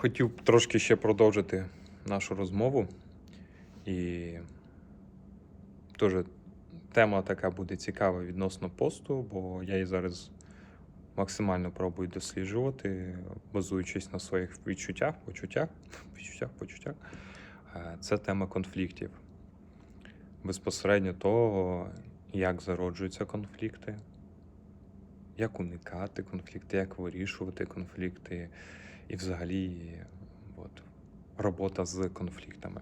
Хотів трошки ще продовжити нашу розмову. І теж тема така буде цікава відносно посту, бо я її зараз максимально пробую досліджувати, базуючись на своїх відчуттях, почуттях, відчуттях, почуттях. Е, Це тема конфліктів. Безпосередньо того, як зароджуються конфлікти, як уникати конфлікти, як вирішувати конфлікти, і взагалі от, робота з конфліктами.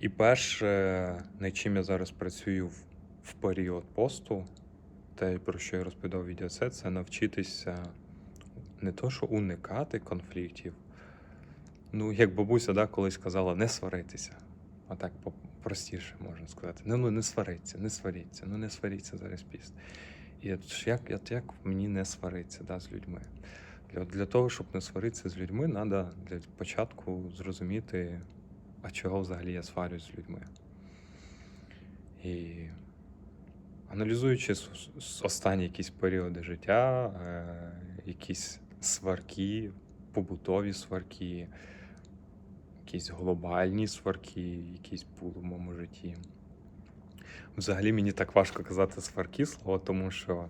І перше, над чим я зараз працюю в, період посту, те, про що я розповідав в відео, це, навчитися не то, що уникати конфліктів. Ну, як бабуся да, колись казала, не сваритися. А так простіше можна сказати. Ну, ну не свариться, не сваріться, ну не сваріться зараз піст. І от як, от як мені не сваритися да, з людьми? Для, того, щоб не сваритися з людьми, треба для початку зрозуміти, а чого взагалі я сварюсь з людьми. І аналізуючи останні якісь періоди життя, е, якісь сварки, побутові сварки, якісь глобальні сварки, якісь були в моєму житті. Взагалі мені так важко казати сварки слово, тому що,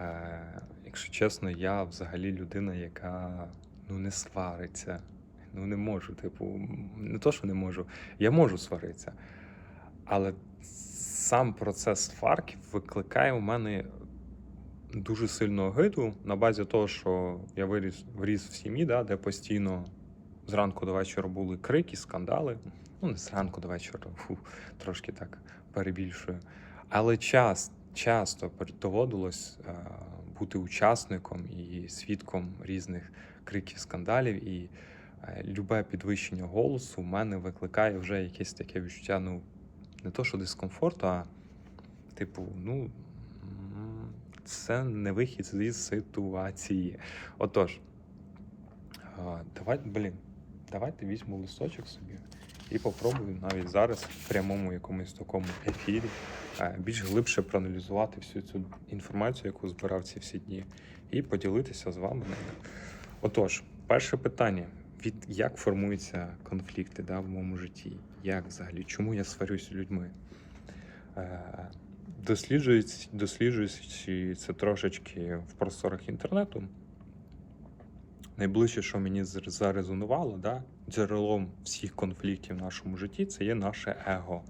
е, якщо чесно, я взагалі людина, яка ну, не свариться. Ну, не можу. Типу, не то, що не можу, я можу сваритися. Але сам процес сварки викликає у мене дуже сильну огиду на базі того, що я виріс, вріс в сім'ї, да, де постійно зранку до вечора були крики, скандали. Ну, не зранку до вечора, фу, трошки так перебільшую. Але час, часто доводилось е, бути учасником і свідком різних криків, скандалів. І е, любе підвищення голосу в мене викликає вже якесь таке відчуття, ну, не то, що дискомфорту, а типу, ну, це не вихід зі ситуації. Отож, а, давай, блін, давайте візьму листочок собі і попробую навіть зараз в прямому якомусь такому ефірі е, більш глибше проаналізувати всю цю інформацію, яку збирав ці всі дні, і поділитися з вами. Отож, перше питання: від як формуються конфлікти да, в моєму житті? Як взагалі? Чому я сварюсь з людьми? Е, досліджуючи це трошечки в просторах інтернету, найближче, що мені зарезонувало, да, джерелом всіх конфліктів в нашому житті, це є наше его.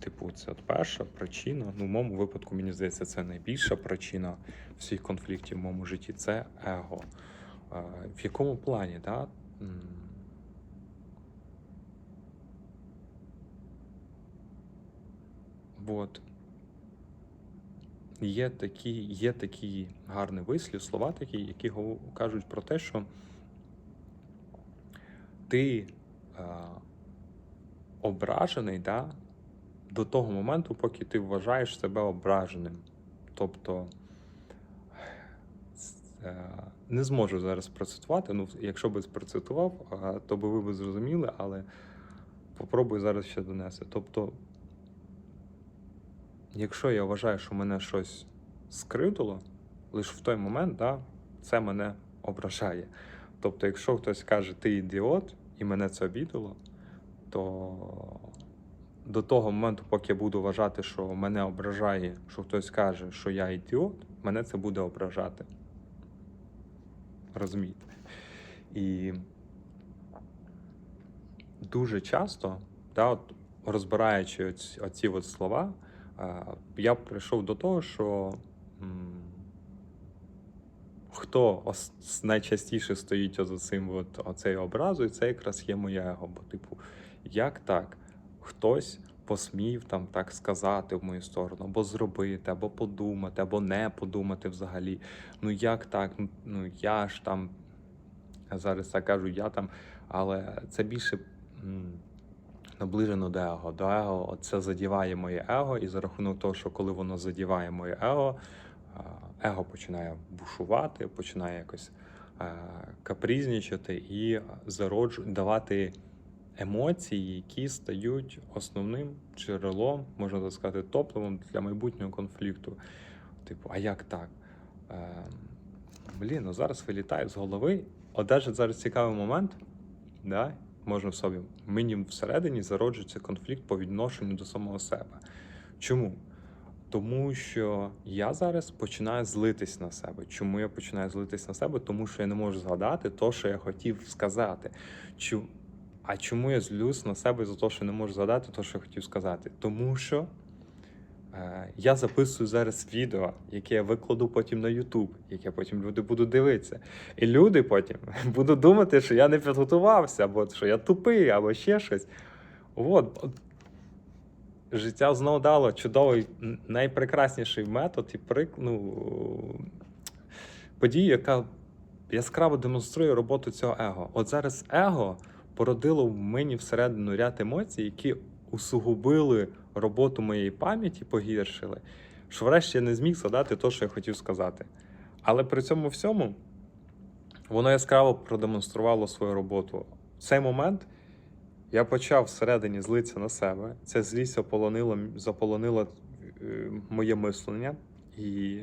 Типу, це от перша причина. Ну, в моєму випадку, мені здається, це найбільша причина всіх конфліктів в моєму житті це его. В якому плані, да? М, Вот. Є такі, є такі гарний вислів, слова такі, які кажуть про те, що ти е, ображений да, до того моменту, поки ти вважаєш себе ображеним. Тобто е, не зможу зараз процитувати. Ну, якщо би процитував, е, то би ви б зрозуміли, але попробую зараз ще донести. Тобто, якщо я вважаю, що мене щось скривдило, лише в той момент, да, це мене ображає. Тобто, якщо хтось каже, ти ідіот, і мене це обідало, то до того моменту, поки я буду вважати, що мене ображає, що хтось каже, що я ідіот, мене це буде ображати. Розумієте? І дуже часто, да, от, розбираючи оці, оці от слова, я прийшов до того, що хто найчастіше стоїть за цим от, оцею образою, це якраз є моє его. Бо, типу, як так? Хтось посмів там так сказати в мою сторону, або зробити, або подумати, або не подумати взагалі. Ну як так? Ну, я ж там зараз так кажу, я там, але це більше наближено до его. До его це задіває моє его, і за рахунок того, що коли воно задіває моє его, его починає бушувати, починає якось е, і зароджу, давати емоції, які стають основним джерелом, можна так сказати, топливом для майбутнього конфлікту. Типу, а як так? Е, блін, ну зараз вилітаю з голови. Одержить зараз цікавий момент, да? Можна в собі. Мені всередині зароджується конфлікт по відношенню до самого себе. Чому? Тому що я зараз починаю злитись на себе. Чому я починаю злитись на себе? Тому що я не можу згадати те, що я хотів сказати. Чу... А чому я злюсь на себе за те, що не можу згадати те, що я хотів сказати? Тому що я записую зараз відео, яке я викладу потім на YouTube, яке потім люди будуть дивитися. І люди потім будуть думати, що я не підготувався, або що я тупий, або ще щось. От життя знову дало чудовий, найпрекрасніший метод і прик, ну, подію, яка яскраво демонструє роботу цього его. От зараз его породило в мені всередину ряд емоцій, які усугубили роботу моєї пам'яті, погіршили, що врешті я не зміг згадати те, що я хотів сказати. Але при цьому всьому воно яскраво продемонструвало свою роботу. В цей момент я почав всередині злитися на себе. Ця злість ополонила, заполонила е, моє мислення. І,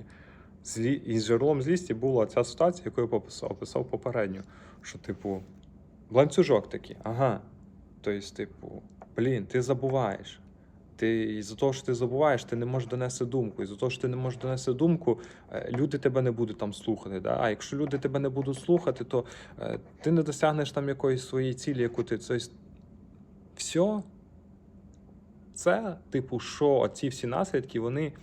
злі, і джерелом злісті була ця ситуація, яку я пописав, описав попередньо. Що, типу, ланцюжок такий, ага. Тобто, типу, блін, ти забуваєш. Ти із-за того, що ти забуваєш, ти не можеш донести думку. Із-за того, що ти не можеш донести думку, е, люди тебе не будуть там слухати. Да? А якщо люди тебе не будуть слухати, то е, ти не досягнеш там якоїсь своєї цілі, яку ти тобто, все. Це, типу, що оці всі наслідки, вони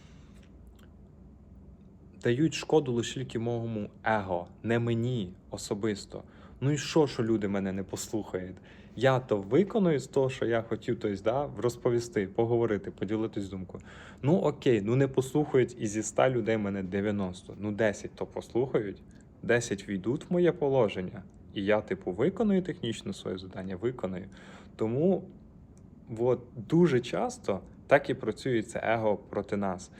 дають шкоду лише тільки моєму его, не мені особисто. Ну і що, що люди мене не послухають? Я то виконую з того, що я хотів тобто, да, розповісти, поговорити, поділитись думкою. Ну окей, ну не послухають і зі 100 людей мене 90. Ну 10 то послухають, 10 війдуть в моє положення. І я, типу, виконую технічно своє завдання, виконую. Тому от, дуже часто так і працює це его проти нас.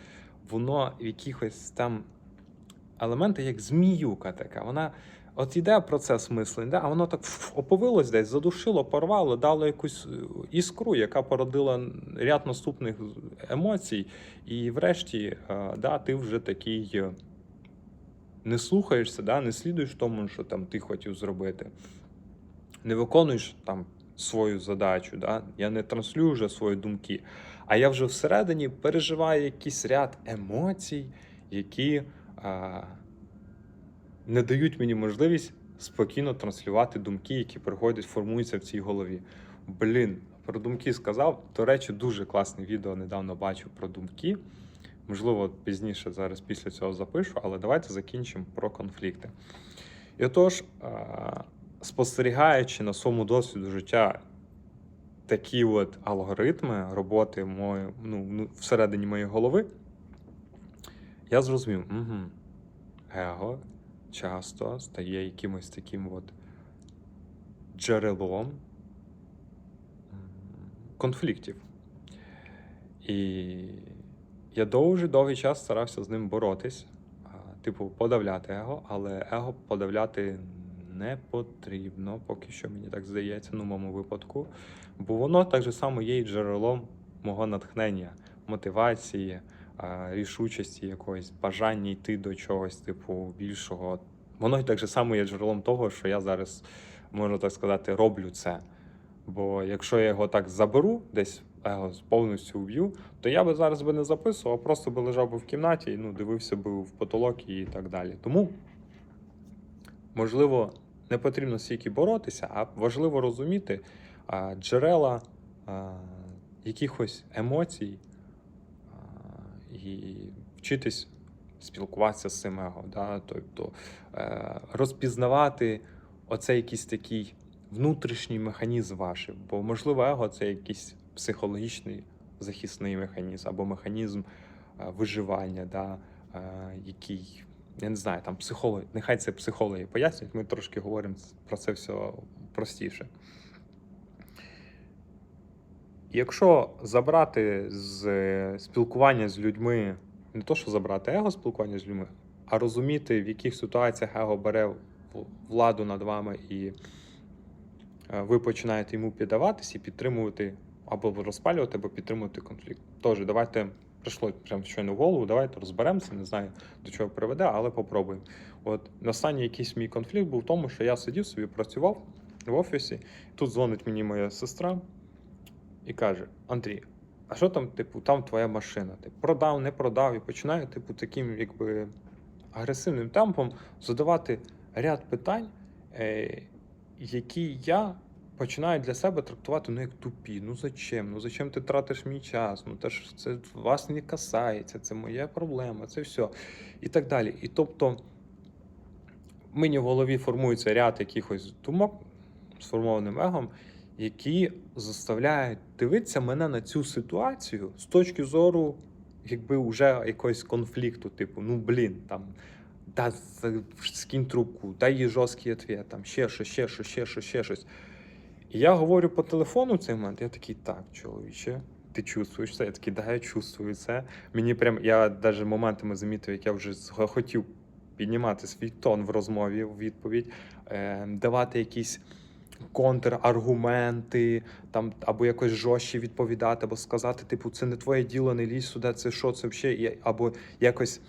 Воно в якихось там елементи, як зміюка така. Вона от іде процес мислення, да, а воно так оповилось десь, задушило, порвало, дало якусь е, іскру, яка породила ряд наступних емоцій. І врешті, е, да, ти вже такий. е, Не слухаєшся, да, не слідуєш тому, що там ти хотів зробити, не виконуєш там свою задачу, да? я не транслюю вже свої думки, а я вже всередині переживаю якийсь ряд емоцій, які не дають мені можливість спокійно транслювати думки, які приходять, формуються в цій голові. Блін, про думки сказав. До речі, дуже класне відео недавно бачив про думки. Можливо, пізніше зараз після цього запишу, але давайте закінчимо про конфлікти. І отож, спостерігаючи на своєму досвіду життя такі от алгоритми роботи мої, ну, ну, всередині моєї голови, я зрозумів, угу, его часто стає якимось таким от джерелом конфліктів. І я дуже довгий час старався з ним боротись, типу, подавляти его, але его подавляти не потрібно, поки що мені так здається, ну, в моєму випадку. Бо воно так же само є і джерелом мого натхнення, мотивації, рішучості якоїсь, бажання йти до чогось, типу, більшого. Воно і так же само є джерелом того, що я зараз, можна так сказати, роблю це. Бо якщо я його так заберу, десь его повністю вб'ю, то я би зараз би не записував, а просто би лежав би в кімнаті і ну, дивився би в потолок і так далі. Тому, можливо, не потрібно стільки боротися, а важливо розуміти а, джерела а, якихось емоцій і вчитись спілкуватися з цим его. Да? Тобто е, розпізнавати оцей якийсь такий внутрішній механізм ваш. Бо, можливо, его це якийсь психологічний захисний механізм або механізм е, виживання, да? е, який, я не знаю, там психологи, нехай це психологи пояснюють, ми трошки говоримо про це все простіше. Якщо забрати з е, спілкування з людьми, не то, що забрати его спілкування з людьми, а розуміти, в яких ситуаціях его бере владу над вами, і е, ви починаєте йому піддаватись і підтримувати або розпалювати, або підтримувати конфлікт. Тож, давайте прийшло прямо щойно в голову, давайте розберемося, не знаю до чого приведе, але попробуємо. От останній якийсь мій конфлікт був в тому, що я сидів собі, працював в офісі. Тут дзвонить мені моя сестра і каже: Андрій, а що там, типу, там твоя машина? Ти продав, не продав, і починаю, типу, таким якби агресивним темпом задавати ряд питань, е, які я починаю для себе трактувати ну як тупі. Ну зачем? Ну зачем ти тратиш мій час? Ну те ж це вас не касається, це моя проблема, це все. І так далі. І тобто мені в голові формується ряд якихось думок сформованим егом, які заставляють дивитися мене на цю ситуацію з точки зору, якби вже якогось конфлікту, типу, ну блін, там. Да, скинь трубку, дай їй жорсткий ответ, там ще щось, ще щось, ще щось, ще щось. І я говорю по телефону в цей момент, я такий, так, чоловіче, ти чувствуєш це? Я такий, да, я чувствую це. Мені прям, я навіть моментами замітив, як я вже хотів піднімати свій тон в розмові в відповідь, е, давати якісь контраргументи, там, або якось жорстче відповідати, або сказати, типу, це не твоє діло, не лізь сюди, це що, це взагалі, або якось.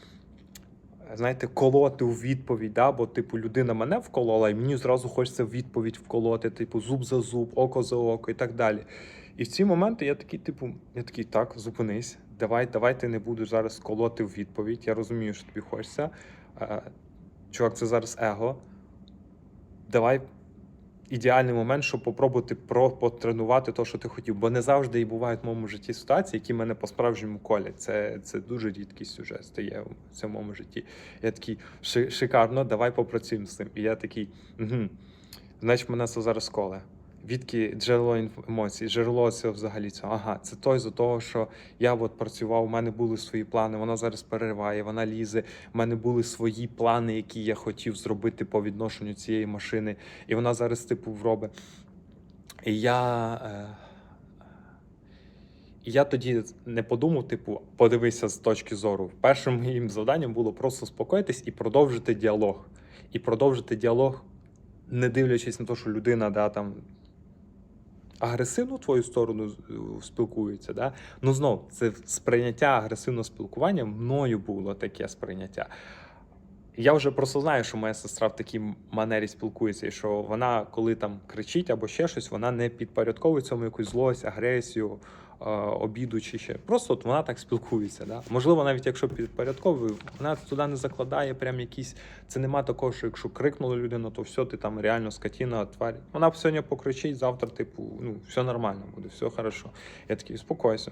Знаєте, колоти у відповідь, да? бо типу людина мене вколола, і мені зразу хочеться в відповідь вколоти, типу, зуб за зуб, око за око і так далі. І в ці моменти я такий, типу, я такий, так, зупинись, давай, давай ти не будеш зараз колоти в відповідь. Я розумію, що тобі хочеться. Е, Чувак, це зараз его. Давай ідеальний момент, щоб попробувати про потренувати те, що ти хотів. Бо не завжди і бувають в моєму житті ситуації, які мене по-справжньому колять. Це, це дуже рідкість уже стає в цьому житті. Я такий «Ши- шикарно, давай попрацюємо з цим. І я такий, угу. значить, мене це зараз коле. Відки джерело емоцій, джерело цього взагалі цього. Ага, це той з того, що я от працював, у мене були свої плани, вона зараз перериває, вона лізе. У мене були свої плани, які я хотів зробити по відношенню цієї машини, і вона зараз, типу, робить. І я. Е... І я тоді не подумав, типу, подивися з точки зору. Першим моїм завданням було просто спокоїтись і продовжити діалог. І продовжити діалог, не дивлячись на те, що людина да, там агресивно в твою сторону е, спілкується. Да? Ну знов, це сприйняття агресивного спілкування мною було таке сприйняття. Я вже просто знаю, що моя сестра в такій манері спілкується, і що вона, коли там кричить або ще щось, вона не підпорядковує цьому якусь злость, агресію, обіду чи ще. Просто от вона так спілкується. Да? Можливо, навіть якщо підпорядковує, вона туди не закладає прям якісь. Це нема такого, що якщо крикнула людина, то все, ти там реально скотіна, тварь. Вона сьогодні покричить, завтра, типу, ну, все нормально буде, все хорошо. Я такий, успокойся.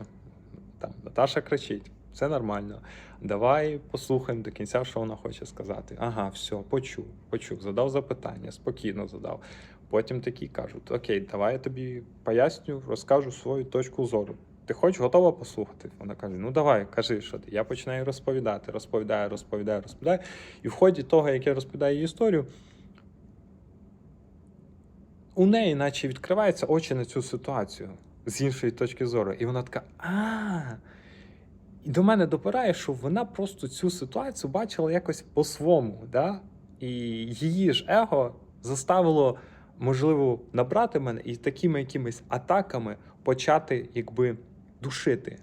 Там Наташа кричить, все нормально. Давай послухаємо до кінця, що вона хоче сказати. Ага, все, почув, почув, задав запитання, спокійно задав. Потім такі кажуть: Окей, давай я тобі поясню, розкажу свою точку зору. Ти хочеш готова послухати? Вона каже: Ну давай, кажи, що ти. Я починаю розповідати, розповідаю, розповідаю, розповідаю. І в ході того, як я розповідаю її історію, у неї, наче відкриваються очі на цю ситуацію з іншої точки зору. І вона така: а. І до мене допирає, що вона просто цю ситуацію бачила якось по-свому. Да? І її ж его заставило, можливо, набрати мене і такими якимись атаками почати якби душити.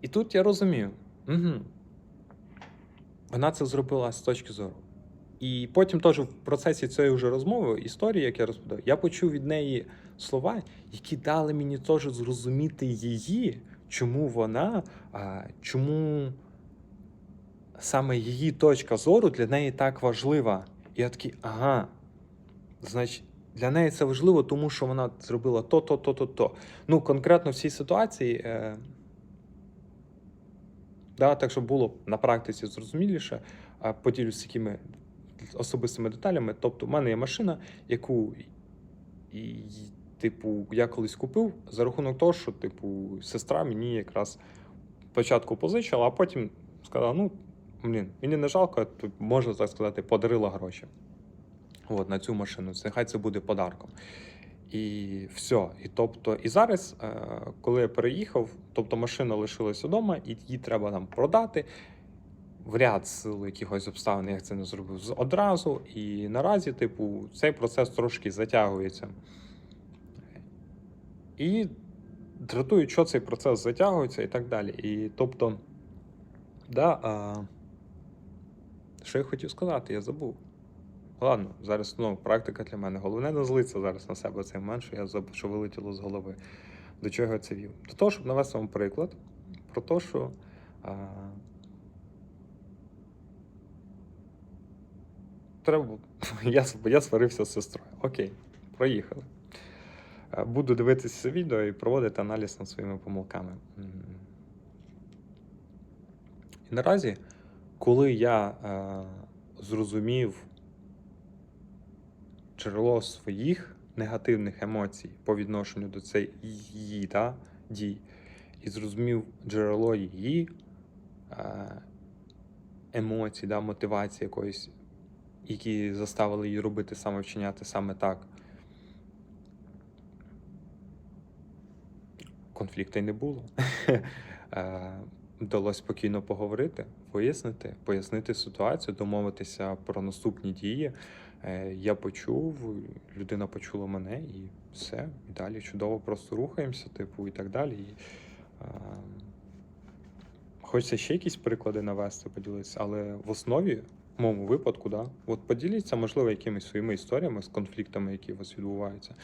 І тут я розумію, угу. вона це зробила з точки зору. І потім теж в процесі цієї вже розмови, історії, як я розповідав, я почув від неї слова, які дали мені теж зрозуміти її, чому вона, а, чому саме її точка зору для неї так важлива. І я такий, ага, значить, для неї це важливо, тому що вона зробила то, то, то, то, то. Ну, конкретно в цій ситуації. Е, Да, так, щоб було на практиці зрозуміліше, а поділюсь якими особистими деталями. Тобто, в мене є машина, яку, і, типу, я колись купив за рахунок того, що, типу, сестра мені якраз спочатку позичила, а потім сказала: ну, блін, мені не жалко, то можна так сказати, подарила гроші. От, на цю машину. Це хай це буде подарком. І все. І тобто, і зараз, е, коли я переїхав, тобто машина лишилася вдома, і її треба нам продати. В ряд сил якихось обставин я це не зробив одразу. І наразі, типу, цей процес трошки затягується. І дратують, що цей процес затягується і так далі. І тобто, да, а, що я хотів сказати, я забув. Ладно, зараз знову практика для мене. Головне не злитися зараз на себе цей момент, що я забув, що вилетіло з голови. До чого я це вів? До того, щоб навести вам приклад про те, що а, треба. Я, я сварився з сестрою. Окей, проїхали. Буду дивитися відео і проводити аналіз над своїми помилками. І наразі, коли я е, зрозумів джерело своїх негативних емоцій по відношенню до цієї її дій, і зрозумів джерело її е, емоцій, да, мотивації якоїсь, які заставили її робити саме вчиняти саме так. Конфлікту не було. Е, Вдалося спокійно поговорити, пояснити, пояснити ситуацію, домовитися про наступні дії. Е, Я почув, людина почула мене і все. І далі чудово просто рухаємося, типу, і так далі. І, е, Хочеться ще якісь приклади навести, поділитися, але в основі, в моєму випадку, да, от поділіться, можливо, якимись своїми історіями з конфліктами, які у вас відбуваються.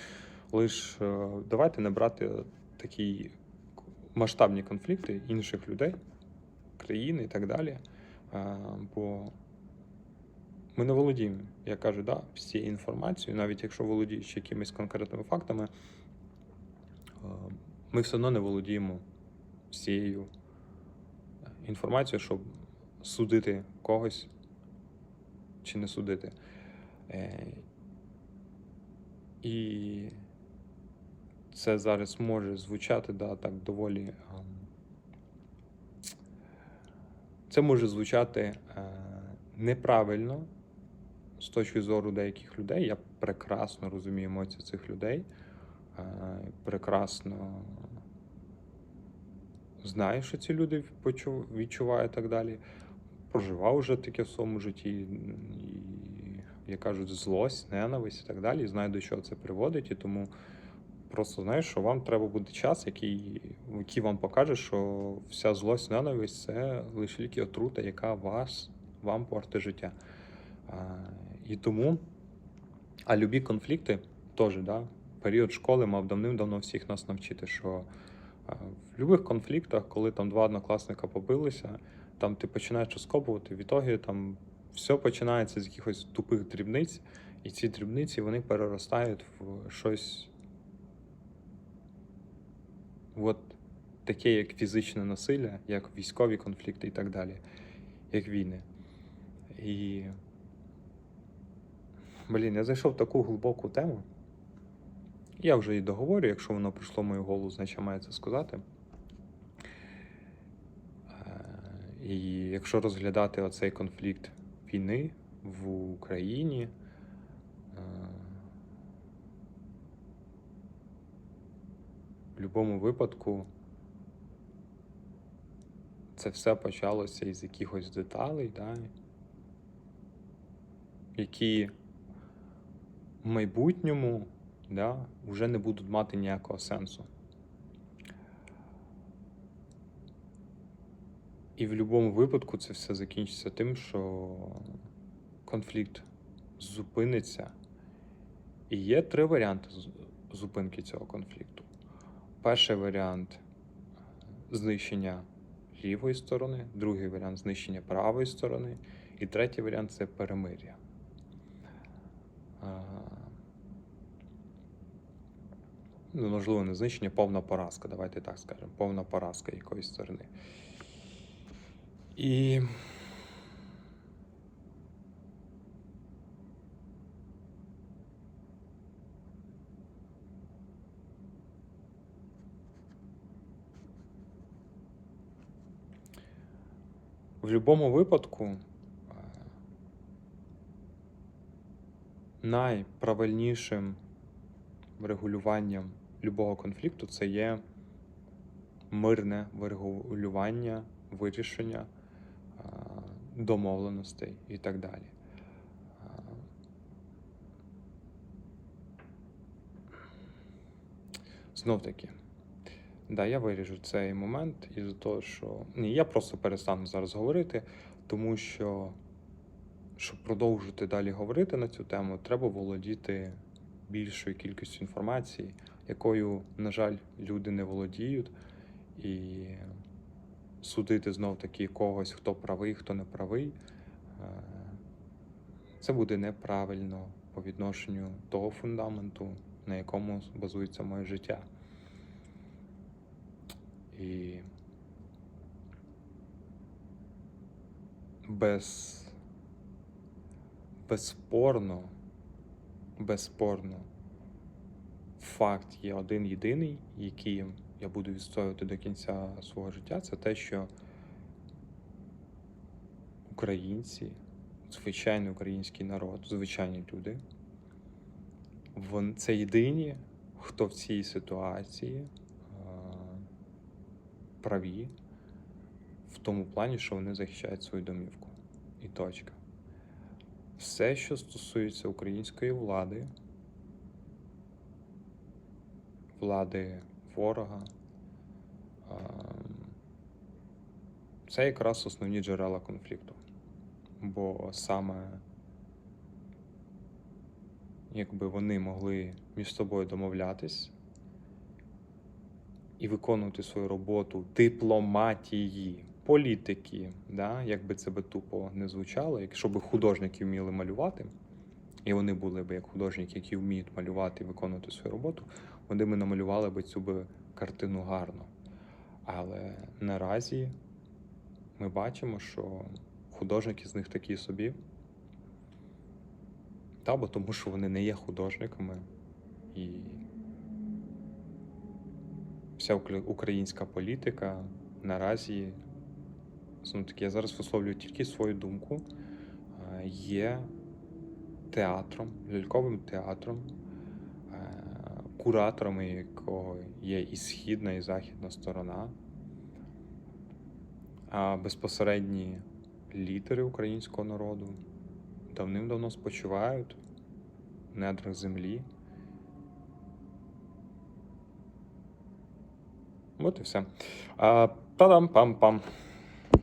Лиш е, давайте не брати такі масштабні конфлікти інших людей, країни і так далі. Е, Бо ми не володіємо, я кажу, да, всією інформацією, навіть якщо володієш якимись конкретними фактами, е, ми все одно не володіємо всією інформацією, щоб судити когось чи не судити. Е, І це зараз може звучати, да, так доволі. Це може звучати е, неправильно з точки зору деяких людей. Я прекрасно розумію емоції цих людей, е, прекрасно знаю, що ці люди відчувають і так далі. Проживав вже таке в своєму житті, як кажуть, злость, ненависть і так далі. Знаю, до чого це приводить, і тому просто знаєш, що вам треба буде час, який, який вам покаже, що вся злость, ненависть це лише тільки отрута, яка вас, вам портить життя. І тому, а любі конфлікти теж, да, період школи мав давним-давно всіх нас навчити, що в будь-яких конфліктах, коли там два однокласника побилися, там ти починаєш розкопувати, в ітогі там все починається з якихось тупих дрібниць, і ці дрібниці вони переростають в щось от таке, як фізичне насилля, як військові конфлікти і так далі, як війни. І. Блін, я зайшов в таку глибоку тему. Я вже і договорю, якщо воно прийшло в мою голову, значить маю це сказати. Е, І якщо розглядати оцей конфлікт війни в Україні, е, в будь-якому випадку це все почалося із якихось деталей, да, які в майбутньому да, вже не будуть мати ніякого сенсу. І в будь-якому випадку це все закінчиться тим, що конфлікт зупиниться. І є три варіанти зупинки цього конфлікту. Перший варіант знищення лівої сторони, другий варіант знищення правої сторони, і третій варіант це перемир'я. А, Ну, можливо, не знищення, повна поразка, давайте так скажемо, повна поразка якоїсь сторони. І в будь-якому випадку е, найправильнішим врегулюванням любого конфлікту це є мирне врегулювання, вирішення домовленостей і так далі. Знов таки, Да, я виріжу цей момент із-за того, що. Ні, я просто перестану зараз говорити, тому що, щоб продовжити далі говорити на цю тему, треба володіти більшою кількістю інформації, якою, на жаль, люди не володіють, і судити знов таки когось, хто правий, хто не правий, е, це буде неправильно по відношенню того фундаменту, на якому базується моє життя. І без безспорно, безспорно, факт є один єдиний, який я буду відстоювати до кінця свого життя, це те, що українці, звичайний український народ, звичайні люди, це єдині, хто в цій ситуації е, праві в тому плані, що вони захищають свою домівку. І точка. Все, що стосується української влади, влади ворога, це якраз основні джерела конфлікту. Бо саме якби вони могли між собою домовлятись і виконувати свою роботу дипломатії, політики, да? як би це би тупо не звучало, якщо б художники вміли малювати, і вони були б як художники, які вміють малювати і виконувати свою роботу, вони б намалювали б цю би картину гарно. Але наразі ми бачимо, що художники з них такі собі. Та, бо тому що вони не є художниками. І вся українська політика наразі, знову таки, я зараз висловлюю тільки свою думку, є театром, ляльковим театром, кураторами якого є і східна, і західна сторона, а безпосередні лідери українського народу давним-давно спочивають в недрах землі. От і все. А, Та-дам-пам-пам.